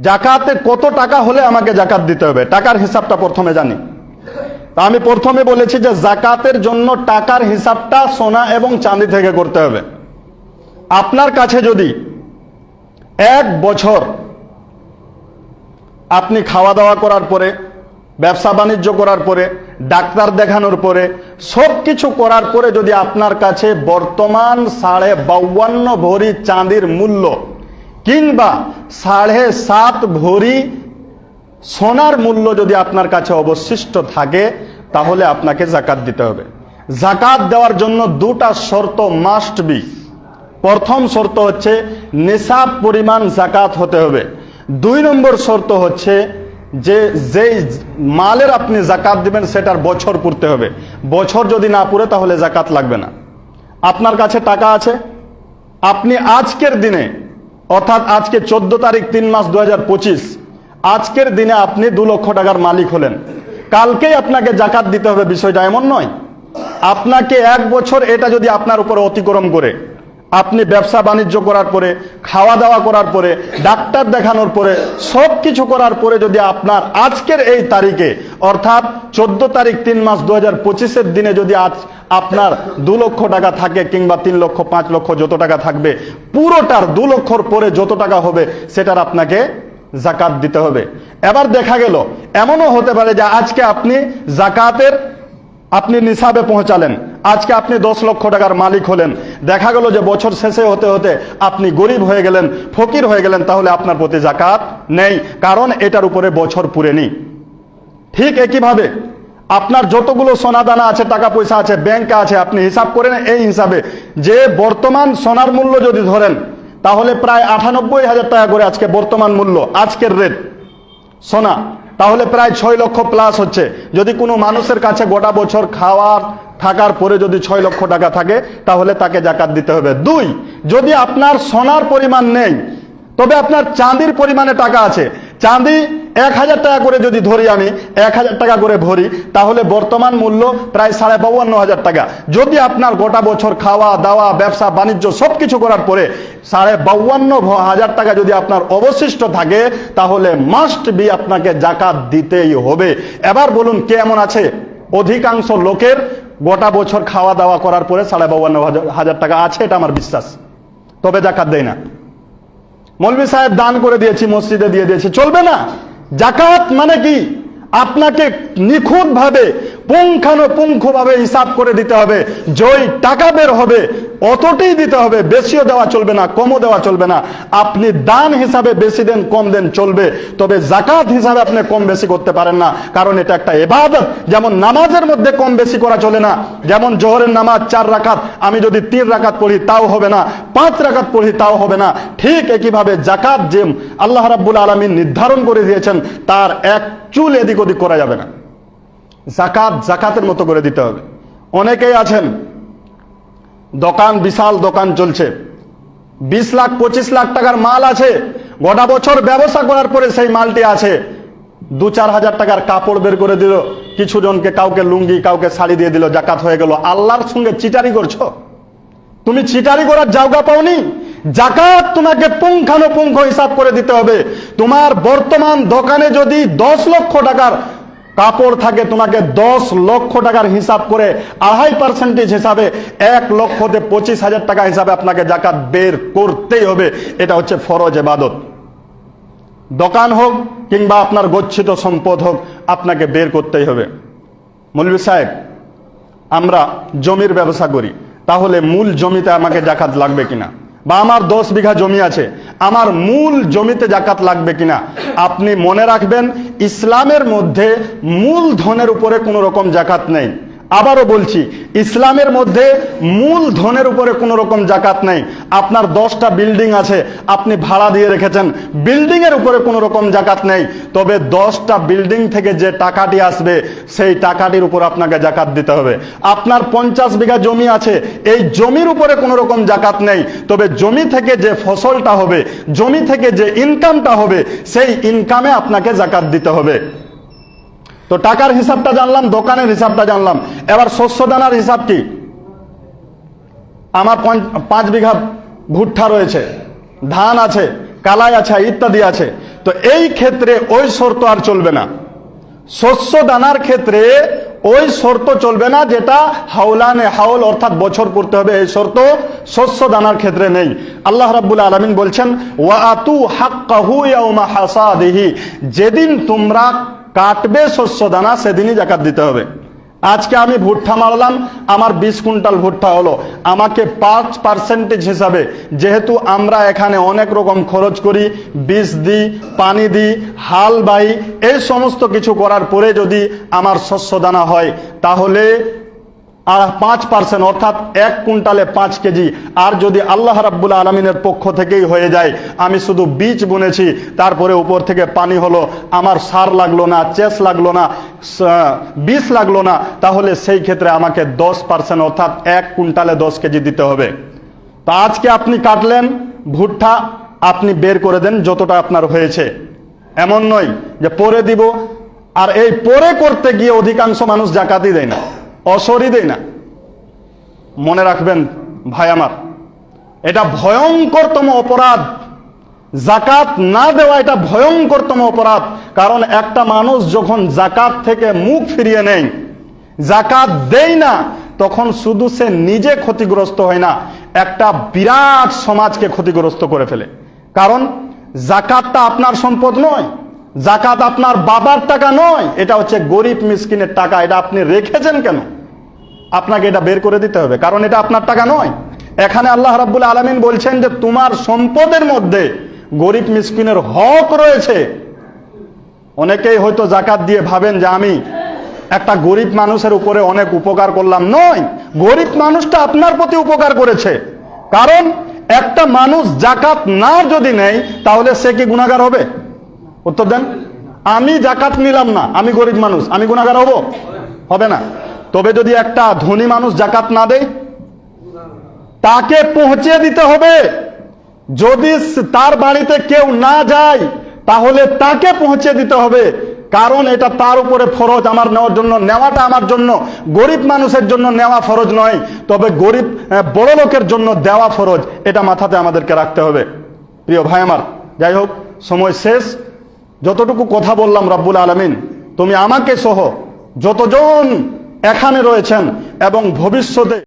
জাকাতে কত টাকা হলে আমাকে জাকাত দিতে হবে? টাকার হিসাবটা প্রথমে জানি। তা আমি প্রথমে বলেছি যে জাকাতের জন্য টাকার হিসাবটা সোনা এবং চাঁদি থেকে করতে হবে। আপনার কাছে যদি এক বছর আপনি খাওয়া দাওয়া করার পরে, ব্যবসা বাণিজ্য করার পরে, ডাক্তার দেখানোর পরে সব কিছু করার পরে যদি আপনার কাছে বর্তমান সাড়ে বাউান্ন ভরি চাঁদির মূল্য কিংবা সাড়ে সাত ভরি সোনার মূল্য যদি আপনার কাছে অবশিষ্ট থাকে, তাহলে আপনাকে জাকাত দিতে হবে। জাকাত দেওয়ার জন্য দুটা শর্ত মাস্ট বি প্রথম শর্ত হচ্ছে নিসাব পরিমাণ জাকাত হতে হবে। দুই নম্বর শর্ত হচ্ছে যে, যেই মালের আপনি জাকাত দিবেন, সেটার বছর পুরতে হবে। বছর যদি না পুরে, তাহলে জাকাত লাগবে না। আপনার কাছে টাকা আছে? আপনি আজকের দিনে অর্থাৎ আজকে চোদ্দ তারিখ তিন মাস দু হাজার পঁচিশ। আজকের দিনে আপনি দু লক্ষ টাকার মালিক হলেন। কালকেই আপনাকে জাকাত দিতে হবে, বিষয়টা এমন নয়। আপনাকে এক বছর এটা যদি আপনার উপর অতিক্রম করে আপনি ব্যবসা বাণিজ্য করার পরে, খাওয়া দাওয়া করার পরে, ডাক্তার দেখানোর পরে, সব কিছু করার পরে যদি আপনার আজকের এই তারিখে, অর্থাৎ চোদ্দ তারিখ তিন মাস দু হাজার দিনে যদি আজ আপনার দু লক্ষ টাকা থাকে কিংবা তিন লক্ষ, পাঁচ লক্ষ যত টাকা থাকবে, পুরোটার দু লক্ষর পরে যত টাকা হবে, সেটার আপনাকে জাকাত দিতে হবে। এবার দেখা গেল, এমনও হতে পারে যে আজকে আপনি জাকাতের, আপনি নিসাবে পৌঁছালেন। আজকে আপনি দশ লক্ষ টাকার মালিক হলেন। দেখা গেল যে বছর শেষে হতে হতে আপনি গরিব হয়ে গেলেন, ফকির হয়ে গেলেন, তাহলে আপনার প্রতি জাকাত নেই, কারণ এটার উপরে বছর পুরেনি ঠিক একইভাবে আপনার যতগুলো সোনাদানা আছে টাকা পয়সা আছে ব্যাংকে আছে, আপনি হিসাব করেন এই হিসাবে। যে বর্তমান সোনার মূল্য যদি ধরেন, তাহলে প্রায় আটানব্বই হাজার টাকা করে আজকে বর্তমান মূল্য, আজকের রেট সোনা। তাহলে প্রায় ছয় লক্ষ প্লাস হচ্ছে। যদি কোনো মানুষের কাছে গোটা বছর খাওয়ার থাকার পরে যদি ছয় লক্ষ টাকা থাকে, তাহলে তাকে জাকাত দিতে হবে। দুই, যদি আপনার সোনার পরিমাণ নেই, তবে আপনার চাঁদির পরিমাণে টাকা আছে। চাঁদি এক হাজার টাকা করে যদি ধরি আমি, এক হাজার টাকা করে ভরি, তাহলে বর্তমান মূল্য প্রায় সাড়ে বাউান্ন হাজার টাকা। যদি আপনার গোটা বছর খাওয়া, দাওয়া, ব্যবসা, বাণিজ্য সব কিছু করার পরে সাড়ে বাউান্ন হাজার টাকা যদি আপনার অবশিষ্ট থাকে, তাহলে মাস্ট বি আপনাকে জাকাত দিতেই হবে। এবার বলুন কে এমন আছে? অধিকাংশ লোকের গোটা বছর খাওয়া দাওয়া করার পরে সাড়ে বাউান্ন হাজার- টাকা আছে, এটা আমার বিশ্বাস। তবে জাকাত দেয় না। মৌলভী সাহেব দান করে দিয়েছি, মসজিদে দিয়ে দিয়েছি। চলবে না। জাকাত মানে কি? আপনাকে নিখুঁত ভাবে পুঙ্খানুপুঙ্খ ভাবে হিসাব করে দিতে হবে। যেই টাকা বের হবে অতটাই দিতে হবে। বেশিও দেওয়া চলবে না, কমও দেওয়া চলবে না। আপনি দান হিসাবে বেশি দেন, কম দেন চলবে। তবে জাকাত হিসাবে আপনি কম বেশি করতে পারেন না। কারণ এটা একটা এবাদত যেমন নামাজের মধ্যে কম বেশি করা চলে না। যেমন জোহরের নামাজ চার রাকাত। আমি যদি তিন রাকাত পড়ি, তাও হবে না। পাঁচ রাখাত পড়ি, তাও হবে না। ঠিক একইভাবে জাকাত যে আল্লাহ রাব্বুল আলমিন নির্ধারণ করে দিয়েছেন, তার এক চুল এদিক ওদিক করা যাবে না। জাকাত জাকাতের মতো করে দিতে হবে। অনেকেই আছেন, দোকান, বিশাল দোকান চলছে। বিশ লাখ, পঁচিশ লাখ টাকার মাল আছে। গোটা বছর ব্যবসা করার পরে সেই মালটি আছে। দু চার হাজার টাকার কাপড় বের করে দিল। কিছু জনকে কাউকে লুঙ্গি, কাউকে শাড়ি দিয়ে দিল, জাকাত হয়ে গেল। আল্লাহর সঙ্গে চিটারি করছ? তুমি চিটারি করার জায়গা পাওনি? জাকাত তোমাকে পুঙ্খানুপুঙ্খ হিসাব করে দিতে হবে। তোমার বর্তমান দোকানে যদি দশ লক্ষ টাকার কাপড় থাকে, তোমাকে দশ লক্ষ টাকার হিসাব করে আড়াই পার্সেন্টেজ হিসাবে এক লক্ষতে পঁচিশ হাজার টাকা হিসাবে আপনাকে জাকাত বের করতেই হবে। এটা হচ্ছে ফরজ এবাদত দোকান হোক কিংবা আপনার গচ্ছিত সম্পদ হোক, আপনাকে বের করতেই হবে। মৌলভী সাহেব, আমরা জমির ব্যবসা করি, তাহলে মূল জমিতে আমাকে জাকাত লাগবে কিনা? বা আমার দশ বিঘা জমি আছে, আমার মূল জমিতে জাকাত লাগবে কিনা? আপনি মনে রাখবেন, ইসলামের মধ্যে মূল ধনের উপরে কোনো রকম জাকাত নেই। আবারও বলছি, ইসলামের মধ্যে মূল ধনের উপরে কোনো রকম জাকাত নেই। আপনার দশটা বিল্ডিং আছে, আপনি ভাড়া দিয়ে রেখেছেন বিল্ডিং এর উপরে কোনো রকম জাকাত নেই। তবে দশটা বিল্ডিং থেকে যে টাকাটি আসবে, সেই টাকাটির উপর আপনাকে জাকাত দিতে হবে। আপনার পঞ্চাশ বিঘা জমি আছে, এই জমির উপরে কোনো রকম জাকাত নেই। তবে জমি থেকে যে ফসলটা হবে, জমি থেকে যে ইনকামটা হবে, সেই ইনকামে আপনাকে জাকাত দিতে হবে। তো টাকার হিসাবটা জানলাম, দোকানের হিসাবটা জানলাম। এবার শস্য দানার হিসাব কি? আমার পাঁচ বিঘা ভুট্টা রয়েছে, ধান আছে, কালাই আছে, ইত্যাদি আছে। তো এই ক্ষেত্রে ওই শর্ত আর চলবে না। শস্য দানার ক্ষেত্রে ওই শর্ত চলবে না, যেটা হাওলানে হাওল অর্থাৎ বছর করতে হবে, এই শর্ত শস্য দানার ক্ষেত্রে নেই। আল্লাহ রাব্বুল আলামিন বলছেন ওয়াতু হাক্কাহু হাসাদিহি। যেদিন তোমরা কাটবে শস্য দানা সেদিনই জাকাত দিতে হবে। আজকে আমি ভুট্টা মারলাম, আমার বিশ কুইন্টাল ভুট্টা হলো। আমাকে পাঁচ পার্সেন্টেজ হিসাবে, যেহেতু আমরা এখানে অনেক রকম খরচ করি, বিষ দিই, পানি দিই, হাল বাই, এই সমস্ত কিছু করার পরে যদি আমার শস্য দানা হয়, তাহলে আর পাঁচ পার্সেন্ট, অর্থাৎ এক কুইন্টালে পাঁচ কেজি। আর যদি আল্লাহ রাব্বুল আলমিনের পক্ষ থেকেই হয়ে যায়, আমি শুধু বীজ বুনেছি, তারপরে উপর থেকে পানি হলো, আমার সার লাগল না, চেস লাগল না বিষ লাগল না, তাহলে সেই ক্ষেত্রে আমাকে দশ পার্সেন্ট, অর্থাৎ এক কুইন্টালে দশ কেজি দিতে হবে। তা আজকে আপনি কাটলেন ভুট্টা, আপনি বের করে দেন যতটা আপনার হয়েছে। এমন নয় যে পরে দিব, আর এই পরে করতে গিয়ে অধিকাংশ মানুষ জাকাতই দেয় না। অসরই দেয় না। মনে রাখবেন, ভাই আমার, এটা ভয়ঙ্করতম অপরাধ। জাকাত না দেওয়া এটা ভয়ঙ্করতম অপরাধ। কারণ একটা মানুষ যখন জাকাত থেকে মুখ ফিরিয়ে নেয়, জাকাত দেয় না, তখন শুধু সে নিজে ক্ষতিগ্রস্ত হয় না, একটা বিরাট সমাজকে ক্ষতিগ্রস্ত করে ফেলে। কারণ জাকাতটা আপনার সম্পদ নয় জাকাত আপনার বাবার টাকা নয়, এটা হচ্ছে গরিব মিসকিনের টাকা, এটা আপনি রেখেছেন কেন? আপনাকে এটা বের করে দিতে হবে, কারণ এটা আপনার টাকা নয়। এখানে আল্লাহ রাব্বুল আলামিন বলছেন যে, তোমার সম্পদের মধ্যে গরিব মিসকিনের হক রয়েছে। অনেকেই হয়তো জাকাত দিয়ে ভাবেন যে, আমি একটা গরিব মানুষের উপরে অনেক উপকার করলাম। নয়, গরিব মানুষটা আপনার প্রতি উপকার করেছে। কারণ একটা মানুষ জাকাত না যদি নেয়, তাহলে সে কি গুণাগার হবে? উত্তর দেন? আমি জাকাত নিলাম না, আমি গরিব মানুষ, আমি গুণাগার হব? হবে না। তবে যদি একটা ধনী মানুষ জাকাত না দেয়, তাকে পৌঁছে দিতে হবে। যদি তার বাড়িতে কেউ না যায়, তাহলে তাকে পৌঁছে দিতে হবে। কারণ এটা তার উপরে ফরজ, আমার নেওয়ার জন্য, নেওয়াটা আমার জন্য। গরিব মানুষের জন্য নেওয়া ফরজ নয়, তবে গরিব বড় লোকের জন্য দেওয়া ফরজ, এটা মাথাতে আমাদেরকে রাখতে হবে। প্রিয় ভাই আমার, যাই হোক, সময় শেষ। যতটুকু কথা বললাম রাব্বুল আলমিন তুমি আমাকে সহ যতজন এখানে রয়েছেন এবং ভবিষ্যতে